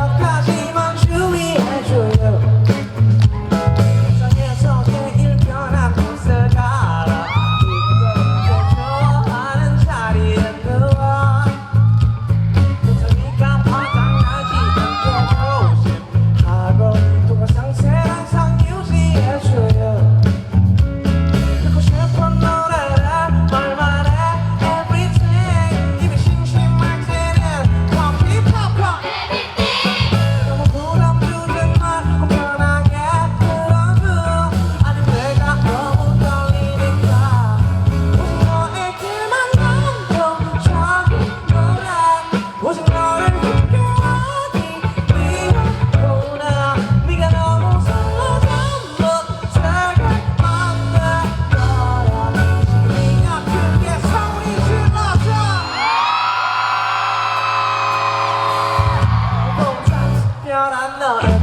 I've got up.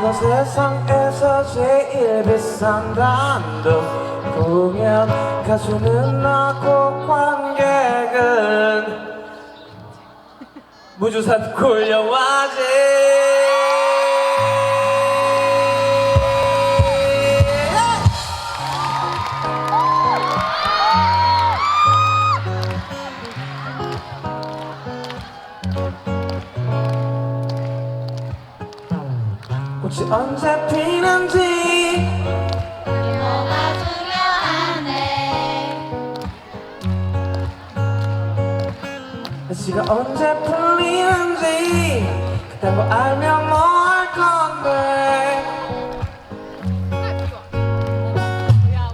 이건 세상에서 제일 비싼 단도. 공연 가수는 나고 관객은 무주산 콜 영화제 꽃이 언제 피는지. 너가 중요하네. 날씨가 언제 풀리는지 그딴거 뭐 알면 뭐 할 건데.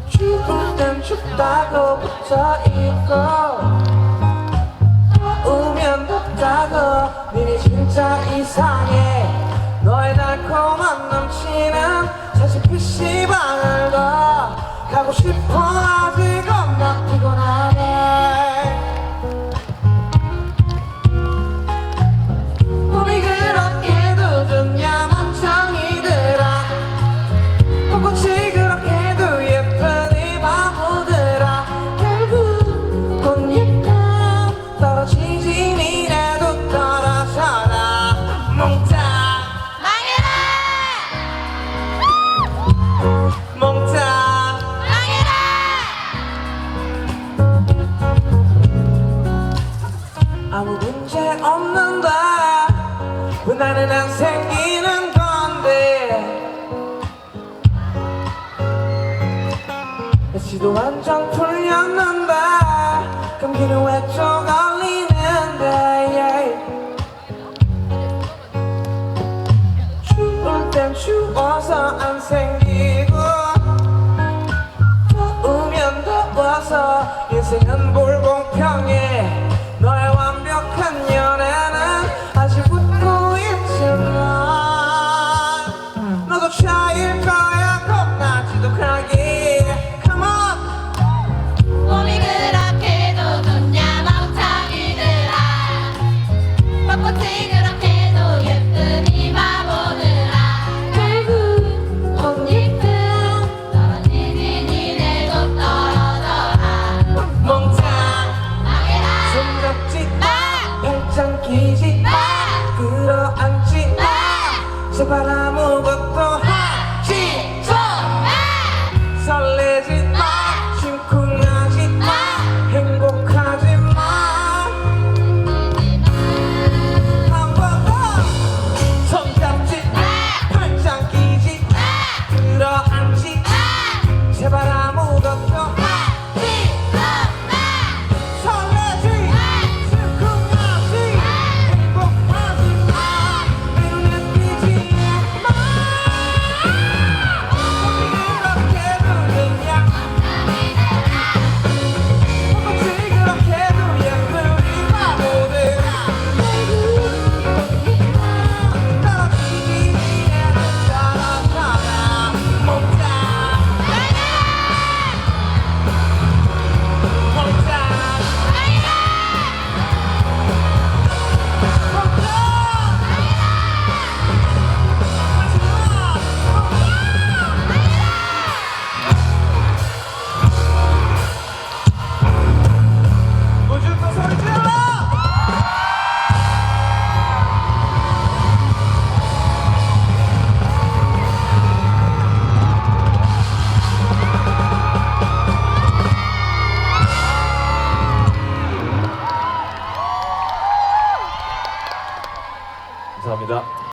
추울 땐 춥다고 붙어있고 더우면 덥다고 니네 진짜 이상해. 너의 달콤한 넘치는 사실 PC방을 가 가고 싶어 하지. 건가 나는 안 생기는 건데 날씨도 완전 풀렸는데. 감기는 왜좀 sa paramo